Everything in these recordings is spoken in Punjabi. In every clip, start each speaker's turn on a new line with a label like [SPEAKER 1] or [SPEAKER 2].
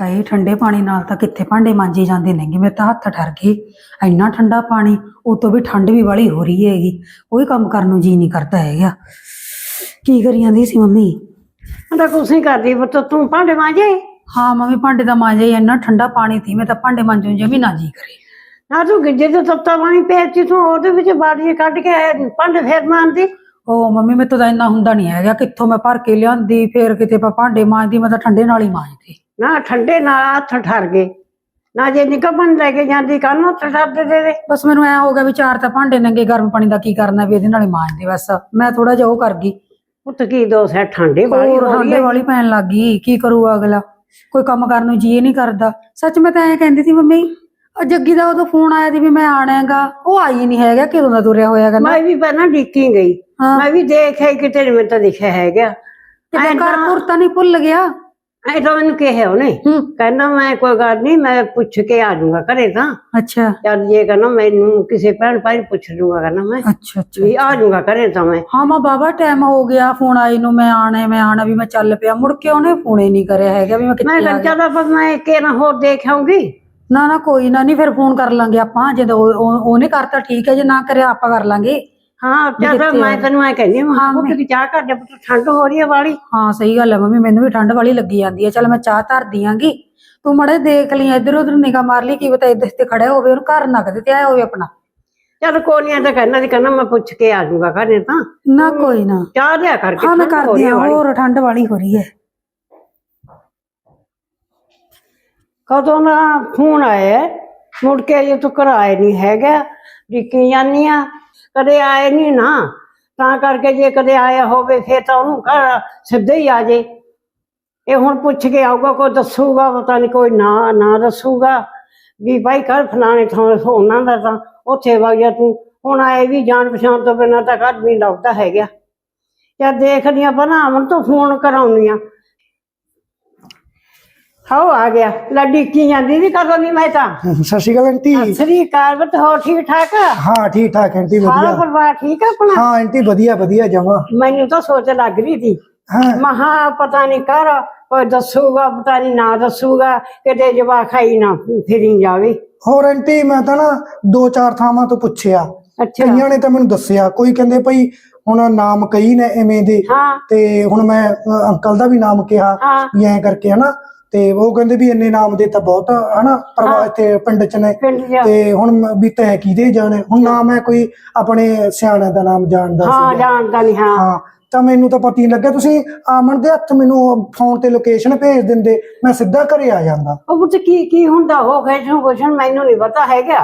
[SPEAKER 1] ਹਾਏ ਠੰਡੇ ਪਾਣੀ ਨਾਲ ਤਾਂ ਕਿੱਥੇ ਭਾਂਡੇ ਮਾਂਜੇ ਜਾਂਦੇ ਨੇਗੇ? ਮੇਰੇ ਤਾਂ ਹੱਥ ਠਰ ਗਏ। ਇੰਨਾ ਠੰਡਾ ਪਾਣੀ ਉਤੋਂ ਵੀ ਠੰਡ ਵੀ ਵਾਲੀ ਹੋ ਰਹੀ ਹੈਗੀ। ਕੋਈ ਕੰਮ ਕਰਨ ਨੂੰ ਜੀ ਨਹੀਂ ਕਰਦਾ ਹੈਗਾ। ਕੀ ਕਰੀ ਜਾਂਦੀ ਸੀ ਮੰਮੀ?
[SPEAKER 2] ਮੈਂ ਤਾਂ ਕੁਛ ਨਹੀਂ ਕਰਦੀ ਪੁੱਤ ਤੂੰ ਭਾਂਡੇ ਮਾਂਜੇ?
[SPEAKER 1] ਹਾਂ ਮੰਮੀ ਭਾਂਡੇ ਦਾ ਮਾਂਜੇ ਇੰਨਾ ਠੰਡਾ ਪਾਣੀ ਸੀ ਮੈਂ ਤਾਂ ਭਾਂਡੇ ਮਾਂਜਣ ਨੂੰ ਜਮੀ ਨਾ ਜੀ ਕਰੇ।
[SPEAKER 2] ਨਾ ਤੂੰ ਗਿੱਜੇ ਤੋਂ ਤੱਤਾ ਪਾਣੀ ਪੇਚੀ ਤੂੰ ਉਹਦੇ ਵਿੱਚ ਬਾੜੀ ਕੱਢ ਕੇ ਭਾਂਡੇ ਫੇਰ ਮਾਂਜਦੀ?
[SPEAKER 1] ਉਹ ਮੰਮੀ ਮੇਰੇ ਤੋਂ ਤਾਂ ਇੰਨਾ ਹੁੰਦਾ ਨਹੀਂ ਹੈਗਾ। ਕਿੱਥੋਂ ਮੈਂ ਭਰ ਕੇ ਲਿਆਂਦੀ ਫੇਰ ਕਿਤੇ ਮੈਂ ਭਾਂਡੇ ਮਾਂਜਦੀ ਮੈਂ ਤਾਂ ਠੰਡੇ ਨਾਲ ਹੀ ਮਾਂਜਦੀ।
[SPEAKER 2] ਨਾ ਠੰਡੇ ਨਾਲ ਹੱਥ ਠਰ ਗਏ। ਨਾ ਜੇ ਨਿਕਪਨ ਲੈ ਕੇ ਜਾਂਦੀ ਕੰਨ ਹੱਥ ਠਰਦੇ ਦੇ ਦੇ।
[SPEAKER 1] ਬਸ ਮੈਨੂੰ ਐ ਹੋ ਗਿਆ ਵੀ ਚਾਰ ਤਾਂ ਭਾਂਡੇ ਨੰਗੇ ਗਰਮ ਪਾਣੀ ਦਾ ਕੀ ਕਰਨਾ ਵੀ ਇਹਦੇ ਨਾਲ ਹੀ ਮਾਂਜਦੇ ਬਸ। ਮੈਂ ਥੋੜਾ ਜਿਹਾ ਉਹ ਕਰ ਗਈ।
[SPEAKER 2] ਪੁੱਤ ਕੀ ਦੋਸ ਹੈ? ਠੰਡੇ ਵਾਲੀ
[SPEAKER 1] ਹੋਰ
[SPEAKER 2] ਹੋ ਰਹੀ
[SPEAKER 1] ਠੰਡੇ
[SPEAKER 2] ਹੈ।
[SPEAKER 1] ਵਾਲੀ ਪੈਣ ਲੱਗ ਗਈ। ਕੀ ਕਰੂਗਾ ਅਗਲਾ? ਕੋਈ ਕੰਮ ਕਰਨ ਨੂੰ ਜੀ ਨਹੀਂ ਕਰਦਾ। ਸੱਚ ਮੈਂ ਤਾਂ ਐਂ ਕਹਿੰਦੀ ਸੀ ਮੰਮੀ ਆ ਜੱਗੀ ਦਾ ਉਦੋਂ ਫੋਨ ਆਇਆ ਸੀ ਵੀ ਮੈਂ ਆਣਾ ਹੈਗਾ ਉਹ ਆਈ ਨਹੀਂ ਹੈਗਾ ਕਿਦੋਂ ਦਾ ਤੁਰਿਆ ਹੋਇਆ ਕਹਿੰਦਾ
[SPEAKER 2] ਮੈਂ ਵੀ ਪਹਿਲਾਂ ਡਿੱਕੀ ਗਈ।
[SPEAKER 1] ਹਾਂ।
[SPEAKER 2] ਮੈਂ ਵੀ ਦੇਖਿਆ ਕਿਤੇ ਨੀ ਮੈਨੂੰ ਤਾਂ ਦਿਖਿਆ ਹੈਗਾ।
[SPEAKER 1] ਘਰ ਘੁਰ ਤਾਂ ਨਹੀਂ ਭੁੱਲ ਗਿਆ।
[SPEAKER 2] ਐ ਤਾਂ ਮੈਨੂੰ ਕਿਹਾ ਉਹਨੇ
[SPEAKER 1] ਹੂੰ।
[SPEAKER 2] ਕਹਿੰਦਾ ਮੈਂ ਕੋਈ ਗੱਲ ਨਹੀਂ ਮੈਂ ਪੁੱਛ ਕੇ ਆ ਜਾਊਂਗਾ ਘਰੇ ਤਾਂ।
[SPEAKER 1] ਅੱਛਾ।
[SPEAKER 2] ਜਦ ਜੇ ਕਹਿੰਦਾ ਮੈਨੂੰ ਕਿਸੇ ਭੈਣ ਭਾਈ ਨੂੰ ਪੁੱਛ ਲੂੰਗਾ ਕਹਿੰਦਾ ਮੈਂ।
[SPEAKER 1] ਅੱਛਾ ਅੱਛਾ।
[SPEAKER 2] ਵੀ ਆ ਜਾਊਂਗਾ ਘਰੇ ਤਾਂ ਮੈਂ।
[SPEAKER 1] ਹਾਂ ਮਾ ਬਾਬਾ ਟਾਈਮ ਹੋ ਗਿਆ ਫੋਨ ਆਈ ਨੂੰ ਮੈਂ ਆਣਾ ਮੈਂ ਆਣਾ ਵੀ ਮੈਂ ਚੱਲ ਪਿਆ। ਮੁੜ ਕੇ ਉਹਨੇ ਫੋਨ ਨਹੀਂ ਕਰਿਆ ਹੈਗਾ ਵੀ ਮੈਂ
[SPEAKER 2] ਮੈਂ
[SPEAKER 1] ਕਿੱਥੇ ਆ ਗਿਆ।
[SPEAKER 2] ਕੰਚਾ ਦਾ ਪਰ ਮੈਂ ਕਿ ਨਾ ਹੋਰ ਦੇਖ ਆਉਂਗੀ
[SPEAKER 1] ਨਾ ਨਾ ਕੋਈ ਨਾ ਨਹੀਂ ਫਿਰ ਫੋਨ ਕਰ ਲਾਂਗੇ ਆਪਾਂ। ਜਦੋਂ ਉਹ- ਉਹ- ਉਹਨੇ ਕਰਤਾ ਠੀਕ ਹੈ ਜੇ ਨਾ ਕਰਿਆ ਆਪਾਂ ਕਰ ਲਾਂਗੇ।
[SPEAKER 2] ਹਾਂ ਜਦ
[SPEAKER 1] ਕਿੱਥੇ
[SPEAKER 2] ਮੈਂ ਤੈਨੂੰ ਐ ਕਹਿੰਦੀ ਹਾਂ
[SPEAKER 1] ਹਾਂ,
[SPEAKER 2] ਮੈਂ ਕਿ ਚਾਹ ਕਰ ਦੇ ਪੁੱਤ ਠੰਡ ਹੋ ਰਹੀ ਹੈ ਵਾਲੀ।
[SPEAKER 1] ਹਾਂ ਸਹੀ ਗੱਲ ਹੈ ਮੰਮੀ ਮੈਨੂੰ ਵੀ ਠੰਡ ਵਾਲੀ ਲੱਗੀ ਜਾਂਦੀ ਹੈ ਚਲ ਮੈਂ ਚਾਹ ਧਰ ਦਿਆਂਗੀ ਤੂੰ ਮੜੇ ਦੇਖ ਲਈ ਇੱਧਰ ਉੱਧਰ ਨਿਗਾਹ ਮਾਰ ਲਈ ਕੀ ਪਤਾ ਇੱਧਰ ਤੇ ਖੜਿਆ ਹੋਵੇ ਉਹਨੂੰ ਘਰ ਨਾ ਕਦੇ ਤੇ ਆਇਆ ਹੋਵੇ ਆਪਣਾ।
[SPEAKER 2] ਚਲ ਕੋਲੀਆਂ ਤਾਂ ਕਹਿੰਦਾ ਸੀ ਕਹਿੰਦਾ ਮੈਂ ਪੁੱਛ ਕੇ ਆ ਜਾਊਂਗਾ ਘਰੇ ਤਾਂ।
[SPEAKER 1] ਨਾ ਕੋਈ ਨਾ।
[SPEAKER 2] ਚਾਹ ਲਿਆ ਕਰਕੇ
[SPEAKER 1] ਹਾਂ ਮੈਂ
[SPEAKER 2] ਠੰਡ ਹੋ
[SPEAKER 1] ਕਰਦੀ
[SPEAKER 2] ਰਹੀ
[SPEAKER 1] ਹਾਂ
[SPEAKER 2] ਹੈ ਵਾਲੀ।
[SPEAKER 1] ਹੋਰ ਠੰਡ ਵਾਲੀ ਹੋ ਰਹੀ ਹੈ।
[SPEAKER 2] ਕਦੋਂ ਦਾ ਫੋਨ ਆਇਆ ਮੁੜ ਕੇ ਅਜੇ ਤੱਕ ਆਏ ਨਹੀਂ ਹੈਗਾ ਡਿੱਕੀ ਜਾਂਦੀ ਆ। ਕਦੇ ਆਏ ਨਹੀਂ ਨਾ, ਤਾਂ ਕਰਕੇ ਜੇ ਕਦੇ ਆਇਆ ਹੋਵੇ ਫੇਰ ਤਾਂ ਉਹਨੂੰ ਘਰ ਸਿੱਧੇ ਹੀ ਆ ਜੇ। ਇਹ ਹੁਣ ਪੁੱਛ ਕੇ ਆਊਗਾ, ਕੋਈ ਦੱਸੂਗਾ, ਪਤਾ ਨਹੀਂ ਕੋਈ ਨਾ ਨਾ ਦੱਸੂਗਾ। ਵੀ ਭਾਈ ਘਰ ਫਲਾਣੇ ਥਾਂ ਉਹਨਾਂ ਦਾ ਤਾਂ ਉੱਥੇ ਵਗ ਜਾ ਤੂੰ। ਹੁਣ ਆਏ ਵੀ ਜਾਣ ਪਛਾਣ ਤੋਂ ਬਿਨਾਂ ਤਾਂ ਘਰ ਨਹੀਂ ਲੱਗਦਾ ਹੈਗਾ। ਜਾਂ ਦੇਖਦੀਆਂ ਬਣਾ ਅਮਨ ਤੋਂ ਫੋਨ ਕਰਾਉਣੀਆਂ ਹਾਉ ਆ ਗਿਆ। ਲੱਡੀ ਕੀ ਜਾਂਦੀ ਨਹੀਂ ਕਦੋਂ ਨਹੀਂ ਮੈਂ ਤਾਂ?
[SPEAKER 3] ਸਤਿ ਸ਼੍ਰੀ ਅਕਾਲ ਆਂਟੀ।
[SPEAKER 2] ਸ੍ਰੀ ਬਤ ਹੋ ਠੀਕ ਠਾਕ?
[SPEAKER 3] ਹਾਂ ਠੀਕ ਠਾਕ ਆਂਟੀ
[SPEAKER 2] ਸਾਰਾ
[SPEAKER 3] ਵਧੀਆ
[SPEAKER 2] ਪਰਿਵਾਰ ਠੀਕ ਆ ਆਪਣਾ?
[SPEAKER 3] ਹਾਂ ਆਂਟੀ ਵਧੀਆ ਵਧੀਆ ਜਮਾ।
[SPEAKER 2] ਮੈਨੂੰ ਤਾਂ ਸੋਚ ਲੱਗ ਰਹੀ ਸੀ।
[SPEAKER 3] ਹਾਂ।
[SPEAKER 2] ਮਹਾ ਪਤਾ ਨਹੀਂ ਕਰ ਕੋਈ ਦੱਸੂਗਾ ਪਤਾ ਨਹੀਂ ਨਾ ਦੱਸੂਗਾ ਕਿਤੇ ਜਵਾਕ ਖਾਈ ਨਾ ਫਿਰੀ ਜਾਵੇ।
[SPEAKER 3] ਹੋਰ ਆਂਟੀ ਮੈਂ ਤਾਂ ਨਾ ਦੋ ਚਾਰ ਥਾਵਾਂ ਤੋਂ ਪੁੱਛਿਆ।
[SPEAKER 2] ਅੱਛਾ।
[SPEAKER 3] ਕਈਆਂ ਨੇ ਤਾਂ ਮੈਨੂੰ ਦੱਸਿਆ। ਕੋਈ ਕਹਿੰਦੇ ਭਈ ਹੁਣ ਨਾਮ ਕਈ ਨੇ ਐਵੇਂ ਦੇ
[SPEAKER 2] ਹਾਂ।
[SPEAKER 3] ਤੇ ਹੁਣ ਮੈਂ ਅੰਕਲ ਦਾ ਵੀ ਨਾਮ ਕਿਹਾ
[SPEAKER 2] ਹਾਂ।
[SPEAKER 3] ਵੀ ਐਂ ਕਰਕੇ ਹਨਾ ਤੇ ਉਹ ਕਹਿੰਦੇ ਵੀ ਇੰਨੇ ਨਾਮ ਦੇ ਤਾਂ ਬਹੁਤ ਹਨਾ ਪਰਿਵਾਰ ਤੇ ਪਿੰਡ ਚ ਨੇ।
[SPEAKER 2] ਪਿੰਡ ਜਾ
[SPEAKER 3] ਤੇ ਹੁਣ ਮੈਂ ਵੀ ਤੈਂ ਕਿਹਦੇ ਜਾਣੇ? ਹੁਣ ਨਾ ਮੈਂ ਕੋਈ ਆਪਣੇ ਸਿਆਣਿਆਂ ਦਾ ਨਾਮ ਜਾਣਦਾ
[SPEAKER 2] ਹਾਂ
[SPEAKER 3] ਸੀ
[SPEAKER 2] ਜਾਣਦਾ ਨਹੀਂ ਹਾਂ।
[SPEAKER 3] ਹਾਂ ਤਾਂ ਮੈਨੂੰ ਤਾਂ ਪਤਾ ਹੀ ਨਹੀਂ ਲੱਗਿਆ ਤੁਸੀਂ ਆਮਨ ਦੇ ਹੱਥ ਮੈਨੂੰ ਫੋਨ ਤੇ ਲੋਕੇਸ਼ਨ ਭੇਜ ਦਿੰਦੇ ਮੈਂ ਸਿੱਧਾ ਘਰੇ ਆ ਜਾਂਦਾ।
[SPEAKER 2] ਉਹ ਪੁੱਤ ਕੀ ਕੀ ਹੁੰਦਾ ਹੋ ਖੈਸ਼ਨ ਖੁਸ਼ਨ ਮੈਨੂੰ ਨਹੀਂ ਪਤਾ ਹੈਗਾ।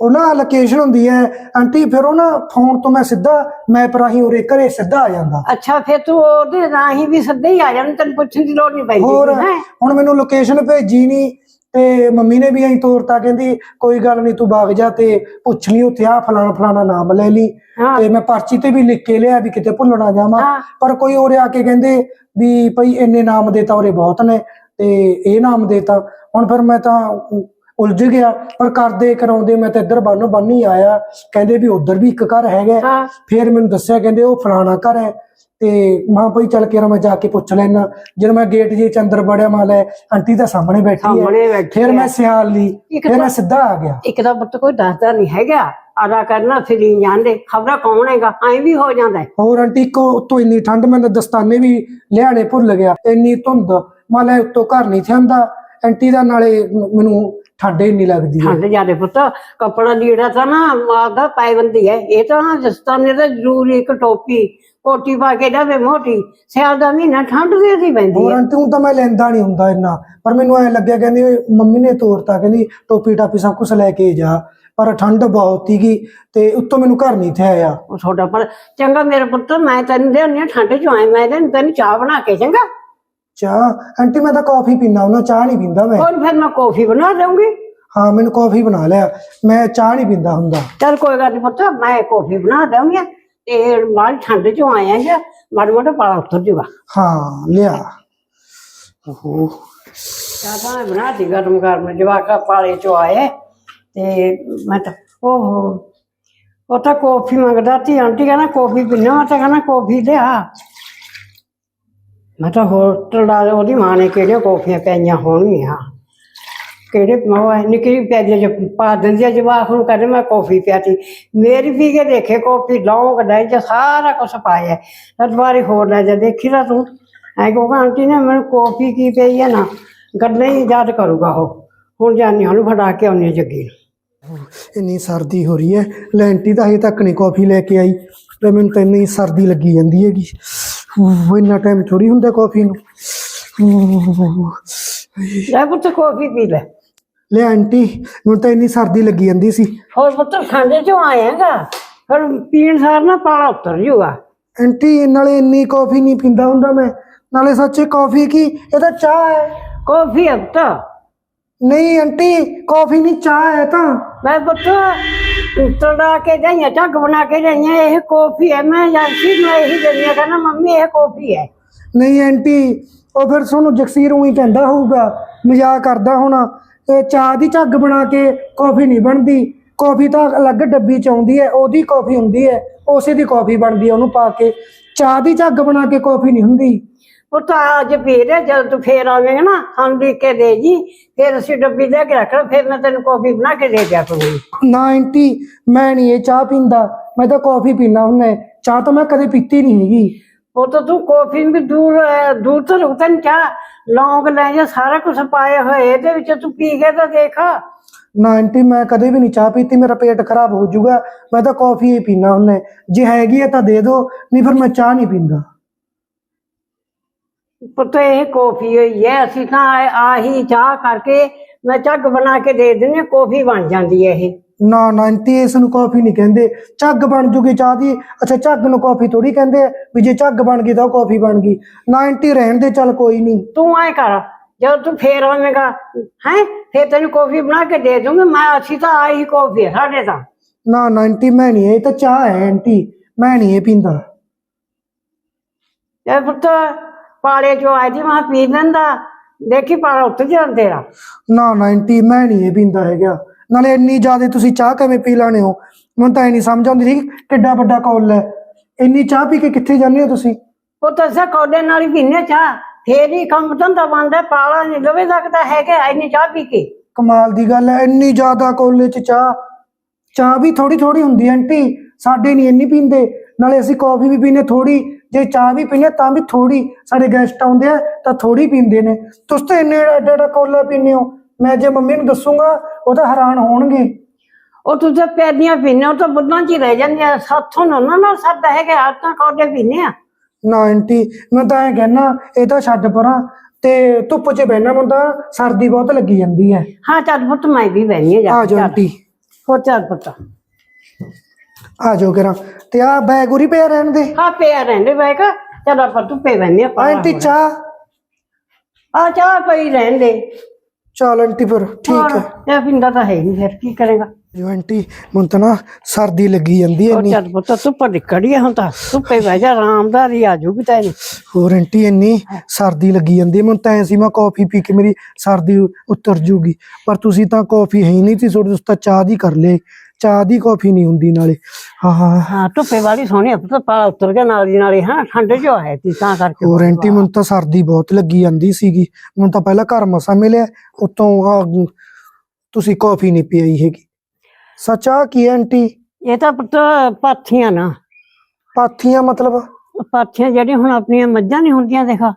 [SPEAKER 3] ਉਹ ਨਾ ਲੋਕੇਸ਼ਨ ਹੁੰਦੀ ਹੈ। ਆਂਟੀ ਫਿਰ ਉਹ ਨਾ ਫੋਨ ਤੋਂ ਮੈਂ ਸਿੱਧਾ ਮੈਪ ਰਾਹੀਂ ਉਰੇ ਘਰੇ ਸਿੱਧਾ ਆ ਜਾਂਦਾ।
[SPEAKER 2] ਅੱਛਾ ਫਿਰ ਤੂੰ ਉਹਦੇ ਰਾਹੀਂ ਵੀ ਸਿੱਧੇ ਹੀ ਆ ਜਾਣ ਤੈਨੂੰ ਪੁੱਛਣ ਦੀ ਲੋੜ ਨਹੀਂ ਪੈਂਦੀ
[SPEAKER 3] ਹੋਰ ਹੁਣ ਮੈਨੂੰ ਲੋਕੇਸ਼ਨ ਭੇਜੀ ਨਹੀਂ ਤੇ ਮੰਮੀ ਨੇ ਵੀ ਐਂ ਤੋਰਤਾ ਕਹਿੰਦੀ ਕੋਈ ਗੱਲ ਨਹੀਂ ਤੂੰ ਬਾਗ ਜਾ ਤੇ ਪੁੱਛ ਲਈ ਉੱਥੇ ਆ ਫਲਾਣਾ ਫਲਾਣਾ ਨਾਮ ਲੈ ਲਈ ਤੇ ਮੈਂ ਪਰਚੀ ਤੇ ਵੀ ਲਿਖ ਕੇ ਲਿਆ ਵੀ ਕਿਤੇ ਭੁੱਲ ਨਾ ਜਾਵਾਂ। ਪਰ ਕੋਈ ਉਰੇ ਆ ਕੇ ਕਹਿੰਦੇ ਵੀ ਭਈ ਇੰਨੇ ਨਾਮ ਦੇ ਤਾਂ ਉਰੇ ਬਹੁਤ ਨੇ ਤੇ ਇਹ ਨਾਮ ਦੇ ਤਾਂ। ਹੁਣ ਫਿਰ ਮੈਂ ਤਾਂ ਉਲਝ ਗਿਆ ਪਰ ਕਰਦੇ ਕਰਾਉਂਦੇ ਮੈਂ ਤਾਂ ਇੱਧਰ ਬੰਨੋ ਬੰਨ ਹੀ ਆਇਆ। ਕਹਿੰਦੇ ਵੀ ਉਧਰ ਵੀ ਇੱਕ ਘਰ ਹੈਗਾ।
[SPEAKER 2] ਹਾਂ।
[SPEAKER 3] ਫਿਰ ਮੈਨੂੰ ਦੱਸਿਆ ਕਹਿੰਦੇ ਉਹ ਫਲਾਣਾ ਘਰ ਹੈ। ਤੇ ਮਾਂ ਭਈ ਚੱਲ ਕੇ ਮੈਂ ਜਾ ਕੇ ਪੁੱਛ ਲੈਣਾ ਜਦੋਂ ਮੈਂ ਗੇਟ ਜੇ ਚ ਅੰਦਰ ਵੜਿਆ ਮਾਂ ਲੈ ਆਂਟੀ ਤਾਂ ਸਾਹਮਣੇ ਬੈਠੀ ਹੈ।
[SPEAKER 2] ਸਾਹਮਣੇ ਬੈਠੀ
[SPEAKER 3] ਫਿਰ
[SPEAKER 2] ਹੈ।
[SPEAKER 3] ਮੈਂ ਸਿਆਲ ਲਈ ਫਿਰ
[SPEAKER 2] ਤਾਂ-
[SPEAKER 3] ਮੈਂ ਸਿੱਧਾ ਆ ਗਿਆ।
[SPEAKER 2] ਇੱਕ ਤਾਂ ਪੁੱਤ ਕੋਈ ਦੱਸਦਾ ਨਹੀਂ ਹੈਗਾ। ਆਦਾ ਕਰਨਾ ਫਿਰੀ ਜਾਂਦੇ। ਖਬਰਾਂ ਕੌਣ ਹੈਗਾ? ਐਂ ਵੀ ਹੋ ਜਾਂਦਾ ਹੈ।
[SPEAKER 3] ਹੋਰ ਆਂਟੀ ਕੋ ਉੱਤੋਂ ਇੰਨੀ ਠੰਡ ਮੈਂ ਤਾਂ ਦਸਤਾਨੇ ਵੀ ਲਿਆਣੇ ਭੁੱਲ ਗਿਆ। ਇੰਨੀ ਧੁੰਦ ਮੈਂ ਲੈ ਉੱਤੋਂ ਘਰ ਨਹੀਂ ਥਿਆਂਦਾ ਆਂਟੀ ਦਾ ਨਾਲੇ ਮੈਨੂੰ ਠੰਡ ਇੰਨੀ ਲੱਗਦੀ ਹੈ।
[SPEAKER 2] ਠੰਡ ਜਾਦੇ ਪੁੱਤ ਕੱਪੜਾ ਲੀੜਾ ਤਾਂ ਨਾ ਮਾਦਾ ਪਾਇਬੰਦੀ ਹੈ। ਇਹ ਤਾਂ ਜਸਤਾਨੇ ਦਾ ਜ਼ਰੂਰੀ ਇੱਕ ਟੋਪੀ ਕੋਟੀ ਪਾ ਕੇ ਜਾਵੇ ਮੋਟੀ ਸਿਆਲ ਦਾ ਮਹੀਨਾ ਠੰਡ ਦੇ ਦੀ ਪੈਂਦੀ
[SPEAKER 3] ਹੋਰ
[SPEAKER 2] ਹੈ।
[SPEAKER 3] ਹੁਣ ਤਾਂ ਮੈਂ ਲੈਂਦਾ ਨਹੀਂ ਹੁੰਦਾ ਇੰਨਾ ਪਰ ਮੈਨੂੰ ਐ ਲੱਗਿਆ ਕਹਿੰਦੀ ਮੰਮੀ ਨੇ ਤੋਰਤਾ ਕਹਿੰਦੀ ਟੋਪੀ ਟਾਪੀ ਸਭ ਕੁਝ ਲੈ ਕੇ ਜਾ। ਪਰ ਠੰਡ ਬਹੁਤ ਸੀਗੀ ਤੇ ਉੱਤੋਂ ਮੈਨੂੰ ਘਰ ਨਹੀਂ ਥਿਆ ਆ
[SPEAKER 2] ਉਹ ਤੁਹਾਡਾ ਪਰ ਚੰਗਾ ਮੇਰੇ ਪੁੱਤ ਮੈਂ ਤੈਨੂੰ ਹਾਂ ਠੰਡ ਚ ਆਏ ਮੈਂ ਤੈਨੂੰ ਤੈਨੂੰ ਚਾਹ ਬਣਾ ਕੇ ਚੰਗਾ?
[SPEAKER 3] ਚਾਹ? ਆਂਟੀ ਮੈਂ ਤਾਂ ਕਾਫੀ ਪੀਣਾ ਉਹਨਾਂ ਚਾਹ ਨਹੀਂ ਪੀਂਦਾ ਮੈਂ।
[SPEAKER 2] ਹੋਰ ਫਿਰ ਮੈਂ ਕੌਫੀ ਬਣਾ ਦਊਂਗੀ।
[SPEAKER 3] ਹਾਂ ਮੈਨੂੰ ਕਾਫੀ ਬਣਾ ਲਿਆ। ਮੈਂ ਚਾਹ ਨਹੀਂ ਪੀਂਦਾ ਹੁੰਦਾ।
[SPEAKER 2] ਚਲ ਕੋਈ ਗੱਲ ਨਹੀਂ ਪੁੱਤ ਮੈਂ ਕੌਫੀ ਬਣਾ ਦਊਂਗੀ ਤੇ ਬਾਹਰ ਠੰਡ ਚੋਂ ਆਇਆ ਜਾਂ ਮਾੜਾ ਮਾੜਾ ਪਾਲਾ ਉਤਰ ਜੂਗਾ।
[SPEAKER 3] ਹਾਂ ਲਿਆ। ਓਹੋ।
[SPEAKER 2] ਚਾਹ ਤਾਂ ਮੈਂ ਬਣਾ ਦੀ ਗਰਮ ਗਰਮ। ਜਵਾਕਾ ਪਾਲੇ ਚੋਂ ਆਏ। ਤੇ ਮੈਂ ਤਾਂ ਓਹੋ। ਉਹ ਤਾਂ ਕੌਫੀ ਮੰਗਦਾ ਸੀ। ਆਂਟੀ ਕਹਿੰਦਾ ਕੌਫੀ ਪੀਣਾ ਮੈਂ ਤਾਂ ਕਹਿੰਦਾ ਕੌਫੀ ਲਿਆ। ਮੈਂ ਤਾਂ ਹੋਟਲ ਦਾ ਉਹਦੀ ਮਾਂ ਨੇ ਕਿਹੜੀਆਂ ਕੌਫੀਆਂ ਪਾਈਆਂ ਹੋਣਗੀਆਂ। ਕਿਹੜੇ ਉਹ ਨਿੱਕੀ ਪਿਆਜ਼ੇ ਚ ਪਾ ਦਿੰਦੀ ਆ ਜਵਾਕ ਨੂੰ, ਕਹਿੰਦੇ ਮੈਂ ਕੌਫੀ ਪਿਆਤੀ। ਮੇਰੀ ਵੀ ਕੇ ਦੇਖੇ ਕੌਫੀ, ਲੌਂਗ ਡਾਈ ਚ ਸਾਰਾ ਕੁਝ ਪਾਇਆ। ਦੁਬਾਰੇ ਹੋਰ ਲੈ ਜਾ, ਦੇਖੀ ਤਾਂ ਤੂੰ। ਐ ਕਹੂਗਾ, ਆਂਟੀ ਨੇ ਮੈਨੂੰ ਕੌਫੀ ਕੀ ਪਈ ਹੈ ਨਾ? ਗੱਲਾਂ ਹੀ ਯਾਦ ਕਰੂਗਾ ਉਹ। ਹੁਣ ਜਾਨੀ ਉਹਨੂੰ ਫੜਾ ਕੇ ਆਉਣੀ ਜੱਗੀ ਨੂੰ।
[SPEAKER 3] ਇੰਨੀ ਸਰਦੀ ਹੋ ਰਹੀ ਹੈ ਲੈਂਟੀ ਤਾਂ ਹਜੇ ਤੱਕ ਨਹੀਂ ਕੌਫੀ ਲੈ ਕੇ ਆਈ। ਤੇ ਮੈਨੂੰ ਤਾਂ ਇੰਨੀ ਸਰਦੀ ਲੱਗੀ ਜਾਂਦੀ ਹੈਗੀ। ਉਹ ਇੰਨਾ ਟਾਈਮ ਥੋੜੀ ਹੁੰਦਾ ਕਾਫੀ ਨੂੰ।
[SPEAKER 2] ਲੈ ਪੁੱਤ ਕੌਫੀ ਪੀ ਲੈ।
[SPEAKER 3] ਲੈ ਆਂਟੀ ਮੈਨੂੰ ਤਾਂ ਇੰਨੀ ਸਰਦੀ ਲੱਗੀ ਜਾਂਦੀ ਸੀ।
[SPEAKER 2] ਹੋਰ ਪੁੱਤ ਖਾਂਦੇ ਚੋਂ ਆਏਗਾ ਫਿਰ ਪੀਣ ਸਾਰ ਨਾ ਪਾਲਾ ਉਤਰ ਜੂਗਾ।
[SPEAKER 3] ਆਂਟੀ ਨਾਲੇ ਇੰਨੀ ਕਾਫੀ ਨਹੀਂ ਪੀਂਦਾ ਹੁੰਦਾ ਮੈਂ। ਨਾਲੇ ਸੱਚੇ ਕਾਫੀ ਕੀ? ਇਹ ਤਾਂ ਚਾਹ ਹੈ।
[SPEAKER 2] ਕੌਫੀ ਹੱਤ
[SPEAKER 3] ਨਹੀਂ ਆਂਟੀ ਕਾਫੀ ਨਹੀਂ ਚਾਹ ਹੈ ਤਾਂ।
[SPEAKER 2] ਮੈਂ ਪੁੱਤ ਤੜਾ ਕੇ ਜਾਈਆਂ, ਝੱਗ ਬਣਾ ਕੇ ਜਾਈਆਂ, ਇਹ ਕੌਫੀ ਹੈ। ਮੈਂ ਜਾਂਦੀ ਮੈਂ ਇਹੀ ਦਿੰਦੀ ਕਹਿੰਦਾ ਮੰਮੀ, ਇਹ ਕੌਫੀ ਹੈ।
[SPEAKER 3] ਨਹੀਂ ਆਂਟੀ, ਉਹ ਫਿਰ ਤੁਹਾਨੂੰ ਜਗਸੀਰ ਉਹੀ ਕਹਿੰਦਾ ਹੋਊਗਾ, ਮਜ਼ਾਕ ਕਰਦਾ ਹੋਣਾ। ਇਹ ਚਾਹ ਦੀ ਝੱਗ ਬਣਾ ਕੇ ਕਾਫੀ ਨਹੀਂ ਬਣਦੀ। ਕਾਫੀ ਤਾਂ ਅਲੱਗ ਡੱਬੀ ਚ ਆਉਂਦੀ ਹੈ, ਉਹਦੀ ਕਾਫੀ ਹੁੰਦੀ ਹੈ, ਉਸੇ ਦੀ ਕਾਫੀ ਬਣਦੀ ਹੈ, ਉਹਨੂੰ ਪਾ ਕੇ। ਚਾਹ ਦੀ ਝੱਗ ਬਣਾ ਕੇ ਕਾਫੀ ਨਹੀਂ ਹੁੰਦੀ।
[SPEAKER 2] ਪੁੱਤ ਅੱਜ ਪੀ ਲੈ ਜਦ ਤੂੰ ਫੇਰ ਆਵੇਂਗਾ ਨਾ ਸਾਨੂੰ ਲਿਖ ਕੇ ਦੇ ਜੀ। ਫਿਰ ਅਸੀਂ ਡੱਬੀ ਲੈ ਕੇ ਰੱਖ ਲਾਂ ਫਿਰ ਮੈਂ ਤੈਨੂੰ ਕੌਫੀ ਬਣਾ ਕੇ ਦੇ ਦਿਆ ਕਰੂੰਗੀ।
[SPEAKER 3] ਨਾ ਆਂਟੀ ਮੈਂ ਨਹੀਂ ਇਹ ਚਾਹ ਪੀਂਦਾ। ਮੈਂ ਤਾਂ ਕਾਫੀ ਪੀਣਾ ਹੁੰਦਾ ਚਾਹ ਤਾਂ ਮੈਂ ਕਦੇ ਪੀਤੀ ਨਹੀਂ ਹੈਗੀ।
[SPEAKER 2] ਉਹ ਤਾਂ ਤੂੰ ਕੌਫੀ ਵੀ ਦੂਰ ਅਹ, ਦੂਰ ਤੋਂ ਰੁਕਤਾ ਨਹੀਂ ਚਾਹ ਲੌਂਗ ਲੈ ਜਾ ਸਾਰਾ ਕੁਝ ਪਾਏ ਹੋਏ ਇਹਦੇ ਵਿੱਚ ਤੂੰ ਪੀ ਕੇ ਤਾਂ ਦੇਖ।
[SPEAKER 3] ਨਾ ਆਂਟੀ ਮੈਂ ਕਦੇ ਵੀ ਨਹੀਂ ਚਾਹ ਪੀਤੀ ਮੇਰਾ ਪੇਟ ਖਰਾਬ ਹੋ ਜਾਊਗਾ। ਮੈਂ ਤਾਂ ਕਾਫੀ ਹੀ ਪੀਣਾ ਹੁੰਦਾ ਜੇ ਹੈਗੀ ਹੈ ਤਾਂ ਦੇ ਦਿਓ ਨਹੀਂ ਫਿਰ ਮੈਂ ਚਾਹ ਨਹੀਂ ਪੀਂਦਾ।
[SPEAKER 2] ਪੁੱਤ ਇਹ ਕੌਫੀ ਹੋਈ ਹੈ। ਅਸੀਂ ਤਾਂ ਆਹੀ ਚਾਹ ਕਰਕੇ ਮੈਂ ਝੱਗ ਬਣਾ ਕੇ ਦੇ ਹਾਂ, ਕੌਫੀ ਬਣ ਜਾਂਦੀ ਹੈ ਇਹ।
[SPEAKER 3] ਨਾ ਨਾ ਆਂਟੀ ਇਸ ਨੂੰ ਕਾਫੀ ਨਹੀਂ ਕਹਿੰਦੇ। ਝੱਗ ਬਣ ਜੂਗੀ ਚਾਹ ਦੀ। ਅੱਛਾ ਝੱਗ ਨੂੰ ਕਾਫੀ ਥੋੜੀ ਕਹਿੰਦੇ ਆ ਵੀ ਜੇ ਝੱਗ ਬਣ ਗਈ ਤਾਂ ਉਹ ਕਾਫੀ ਬਣ ਗਈ। ਨਾ ਆਂਟੀ ਰਹਿਣ ਦੇ ਚੱਲ ਕੋਈ ਨਹੀਂ।
[SPEAKER 2] ਤੂੰ ਐ ਕਰ ਜਦ ਤੂੰ ਫੇਰ ਆਵੇਂਗਾ ਹੈ ਫੇਰ ਤੈਨੂੰ ਕੌਫੀ ਬਣਾ ਕੇ ਦੇ ਦੂੰਗੀ। ਮੈਂ ਅਸੀਂ ਤਾਂ ਆਹੀ ਕੌਫੀ ਹੈ ਸਾਡੇ ਤਾਂ।
[SPEAKER 3] ਨਾ ਨਾ ਆਂਟੀ ਮੈਂ ਨਹੀਂ ਇਹ ਤਾਂ ਚਾਹ ਹੈ ਆਂਟੀ। ਮੈਂ ਨਹੀਂ ਇਹ ਪੀਂਦਾ।
[SPEAKER 2] ਇਹ ਪੁੱਤ ਪਾਲੇ ਚੋਂ ਆਈ ਦੀ ਮੈਂ ਪੀ ਲੈਂਦਾ। ਦੇਖੀ ਪਾਲਾ ਉੱਤਰ ਜਾਂਦਾ ਤੇਰਾ।
[SPEAKER 3] ਨਾ ਨਾ ਆਂਟੀ ਮੈਂ ਨਹੀਂ ਇਹ ਪੀਂਦਾ ਹੈਗਾ। ਨਾਲੇ ਇੰਨੀ ਜ਼ਿਆਦਾ ਤੁਸੀਂ ਚਾਹ ਕਿਵੇਂ ਪੀ ਲਾਣੇ ਹੋ? ਮੈਨੂੰ ਤਾਂ ਇਹ ਨਹੀਂ ਸਮਝ ਆਉਂਦੀ ਸੀ ਕਿੱਡਾ ਵੱਡਾ ਕੌਲ ਹੈ। ਇੰਨੀ ਚਾਹ ਪੀ ਕੇ ਕਿੱਥੇ ਜਾਂਦੇ ਹੋ ਤੁਸੀਂ?
[SPEAKER 2] ਉਹ ਤਾਂ ਸਾ ਕੋਡੇ ਨਾਲ ਹੀ ਪੀਨੇ ਚਾਹ। ਫੇਰ ਹੀ ਕੰਮ ਧੰਦਾ ਬਣਦਾ ਪਾਲਾ ਨਹੀਂ ਲਵੇ ਸਕਦਾ ਹੈ ਕਿ ਇੰਨੀ ਚਾਹ ਪੀ ਕੇ।
[SPEAKER 3] ਕਮਾਲ ਦੀ ਗੱਲ ਹੈ ਇੰਨੀ ਜ਼ਿਆਦਾ ਕੋਲੇ ਚ ਚਾਹ। ਚਾਹ ਵੀ ਥੋੜੀ ਥੋੜੀ ਹੁੰਦੀ ਹੈ ਆਂਟੀ। ਸਾਡੇ ਨਹੀਂ ਇੰਨੀ ਪੀਂਦੇ। ਨਾਲੇ ਅਸੀਂ ਕਾਫੀ ਵੀ ਪੀਨੇ ਥੋੜੀ ਜੇ ਚਾਹ ਵੀ ਪੀਨੇ ਤਾਂ ਵੀ ਥੋੜੀ ਸਾਡੇ ਗੈਸਟ ਆਉਂਦੇ ਆ ਤਾਂ ਥੋੜੀ ਪੀਂਦੇ ਨੇ। ਤੁਸੀਂ ਤਾਂ ਇੰਨੇ ਐਡਾ ਐਡਾ ਕੋਲਾ ਪੀਨੇ ਹੋ। ਮੈਂ ਜੇ ਮੰਮੀ ਨੂੰ ਦੱਸੂਗਾ ਉਹ ਤਾਂ ਹੈਰਾਨ ਹੋਣਗੇ।
[SPEAKER 2] ਉਹ ਤੂੰ ਤਾਂ ਪੈਦੀਆਂ ਪੀਨੇ ਉਹ ਤਾਂ ਬੁੱਧਾਂ 'ਚ ਹੀ ਰਹਿ ਜਾਂਦੀਆਂ ਸਾਥੋਂ ਨਾ ਨਾਲ ਸਰਦਾ ਹੈ ਕਿ ਆਹ ਤਾਂ ਕੋਡੇ ਪੀਨੇ ਆ।
[SPEAKER 3] ਨਾ ਆਂਟੀ ਮੈਂ ਤਾਂ ਐ ਕਹਿਣਾ ਇਹ ਤਾਂ ਛੱਡ ਪਰਾਂ। ਤੇ ਧੁੱਪ 'ਚ ਬਹਿਣਾ ਤਾਂ ਸਰਦੀ ਬਹੁਤ ਲੱਗੀ ਜਾਂਦੀ ਹੈ।
[SPEAKER 2] ਹਾਂ ਚੱਲ ਪੁੱਤ ਮੈਂ ਵੀ ਬੈਣੀ ਆ ਜਾ
[SPEAKER 3] ਆ ਜਾਓ ਆਂਟੀ।
[SPEAKER 2] ਚੱਲ ਪੁੱਤ।
[SPEAKER 3] ਆ ਜਾਓ ਕਰਾਂ। ਤੇ ਆ ਬੈਗ ਉਰੀ ਪਿਆ ਰਹਿਣ ਦੇ।
[SPEAKER 2] ਹਾਂ ਪਿਆ ਰਹਿੰਦੇ ਬੈਕ ਚੱਲ ਆਪਾਂ ਧੁੱਪੇ ਬੈਨੇ ਆਪਾਂ
[SPEAKER 3] ਆਂਟੀ ਚਾਹ?
[SPEAKER 2] ਆ ਚਾਹ ਪਈ ਰਹਿੰਦੇ
[SPEAKER 3] ਚਲ ਆਂਟੀ ਫਿਰ ਠੀਕ ਹੈ
[SPEAKER 2] ਇਹ ਪਿੰਦਾ ਤਾਂ ਹੈ ਨਹੀਂ ਫਿਰ ਕੀ ਕਰੇਗਾ?
[SPEAKER 3] ਜੋ ਆਂਟੀ ਮੈਨੂੰ ਤਾਂ ਨਾ ਸਰਦੀ ਲੱਗੀ ਜਾਂਦੀ ਹੈ
[SPEAKER 2] ਉਹ
[SPEAKER 3] ਇੰਨੀ।
[SPEAKER 2] ਚੱਲ ਪੁੱਤ ਧੁੱਪ ਨਿਕੜੀ ਹੁਣ ਤਾਂ। ਧੁੱਪੇ ਬਹਿ ਜਾ ਆਰਾਮਦਾਰੀ ਆ ਜੂਗੀ ਤੈਨੂੰ
[SPEAKER 3] ਹੋਰ ਆਂਟੀ ਇੰਨੀ ਸਰਦੀ ਲੱਗੀ ਜਾਂਦੀ ਮੈਨੂੰ ਤਾਂ ਐ ਸੀ ਮੈਂ ਕਾਫੀ ਪੀ ਕੇ ਮੇਰੀ ਸਰਦੀ ਉਤਰ ਜੂਗੀ ਪਰ ਤੁਸੀਂ ਤਾਂ ਕਾਫੀ ਹੈ ਹੀ ਨਹੀਂ ਸੀ ਤੁਹਾਡੇ ਦੋਸਤ ਤਾਂ ਚਾਹ ਦੀ ਕਰ ਲਏ। ਚਾਹ ਦੀ ਕਾਫੀ ਨਹੀਂ ਹੁੰਦੀ ਨਾਲੇ। ਹਾਂ ਹਾਂ
[SPEAKER 2] ਹਾਂ। ਧੁੱਪੇ ਵਾਲੀ ਸੋਹਣੀ ਆ ਪੁੱਤ ਪਾਲਾ ਉਤਰ ਗਿਆ ਨਾਲ ਦੀ ਨਾਲੇ ਹਾਂ ਠੰਡ ਜੋ ਹੈ ਤੀ ਤਾਂ ਕਰਕੇ।
[SPEAKER 3] ਹੋਰ ਮੈਨੂੰ ਤਾਂ ਸਰਦੀ ਬਹੁਤ ਲੱਗੀ ਜਾਂਦੀ ਸੀਗੀ। ਮੈਨੂੰ ਤਾਂ ਪਹਿਲਾਂ ਘਰ ਮਸਾ ਮਿਲਿਆ ਉਤੋਂ ਆ ਤੁਸੀਂ ਕਾਫੀ ਨਹੀਂ ਪੀਈ ਹੈਗੀ। ਸੱਚਾ ਕੀ ਆਂਟੀ?
[SPEAKER 2] ਇਹ ਤਾਂ ਪੁੱਤ ਪਾਥੀਆਂ ਨਾ।
[SPEAKER 3] ਪਾਥੀਆਂ ਮਤਲਬ?
[SPEAKER 2] ਪਾਥੀਆਂ ਜਿਹੜੀਆਂ ਹੁਣ ਆਪਣੀਆਂ ਮੱਝਾਂ ਨਹੀਂ ਹੁੰਦੀਆਂ ਦੇਖਾ।